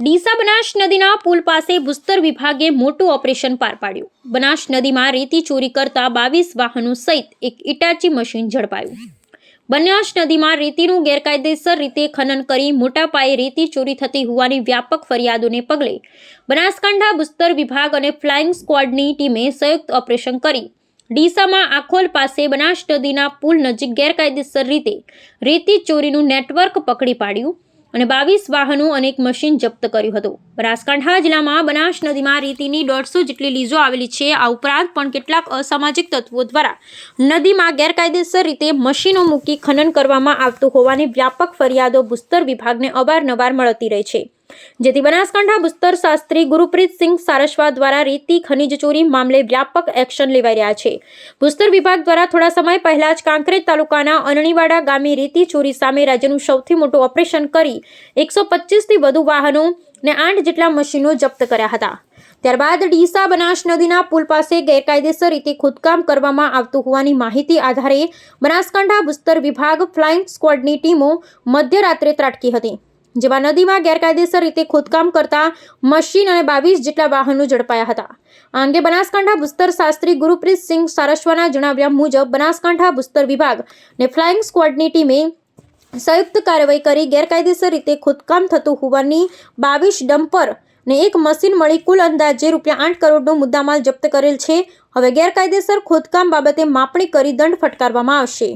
ડીસા બનાસ નદીના પુલ પાસે ભૂસ્તર વિભાગે મોટું ઓપરેશન પાર પાડ્યું. બનાસ નદીમાં રેતી ચોરી કરતા બાવીસ વાહનો સહિત એક ઇટાચી મશીન ઝડપાયું. બનાસ નદીમાં રેતીનું ગેરકાયદેસર રીતે ખનન કરી મોટા પાયે રેતી ચોરી થતી હોવાની વ્યાપક ફરિયાદોને પગલે બનાસકાંઠા ભૂસ્તર વિભાગ અને ફ્લાઇંગ સ્ક્વોડની ટીમે સંયુક્ત ઓપરેશન કરી. ડીસામાં આખોલ પાસે બનાસ નદીના પુલ નજીક ગેરકાયદેસર રીતે રેતી ચોરીનું નેટવર્ક પકડી પાડ્યું. અને બાવીસ વાહનો અને એક મશીન જપ્ત કર્યું હતું. બનાસકાંઠા જિલ્લામાં બનાસ નદીમાં રેતીની દોઢસો જેટલી લીઝો આવેલી છે. આ ઉપરાંત પણ કેટલાક અસામાજિક તત્વો દ્વારા નદીમાં ગેરકાયદેસર રીતે મશીનો મૂકી ખનન કરવામાં આવતું હોવાની વ્યાપક ફરિયાદો ભૂસ્તર વિભાગને અવારનવાર મળતી રહે છે. જેથી બનાસકાંઠા ભૂસ્તર શાસ્ત્રી ગુરુપ્રીતસિંહ સારસ્વા દ્વારા રેતી ખનીજ ચોરી મામલે વ્યાપક એક્શન લેવાઈ રહ્યા છે. ભૂસ્તર વિભાગ દ્વારા થોડા સમય પહેલા જ કાંકરેજ તાલુકાના અનણીવાડા ગામે રેતી ચોરી સામે રાજ્યનું સૌથી મોટું ઓપરેશન કરી એકસો પચીસથી વધુ વાહનો ને આઠ જેટલા મશીનો જપ્ત કર્યા હતા. ત્યારબાદ ડીસા બનાસ નદીના પુલ પાસે ગેરકાયદેસર રીતે ખોદકામ કરવામાં આવતું હોવાની માહિતી આધારે બનાસકાંઠા ભૂસ્તર વિભાગ ફ્લાઇંગ સ્ક્વોડની ટીમો મધ્યરાત્રે ત્રાટકી હતી. જેમાં નદીમાં ગેરકાયદેસર રીતે ખોદકામ કરતા મશીન અને બાવીસ જેટલા વાહનો ઝડપાયા હતા. આ અંગે બનાસકાંઠા ભૂસ્તર શાસ્ત્રી ગુરુપ્રીતસિંહ સારસ્વાના જણાવ્યા મુજબ, બનાસકાંઠા ભૂસ્તર વિભાગ ને ફ્લાઇંગ સ્ક્વોડની ટીમે સંયુક્ત કાર્યવાહી કરી ગેરકાયદેસર રીતે ખોદકામ થતું હોવાની બાવીસ ડમ્પર ને એક મશીન મળી કુલ અંદાજે રૂપિયા આઠ કરોડનો મુદ્દામાલ જપ્ત કરેલ છે. હવે ગેરકાયદેસર ખોદકામ બાબતે માપણી કરી દંડ ફટકારવામાં આવશે.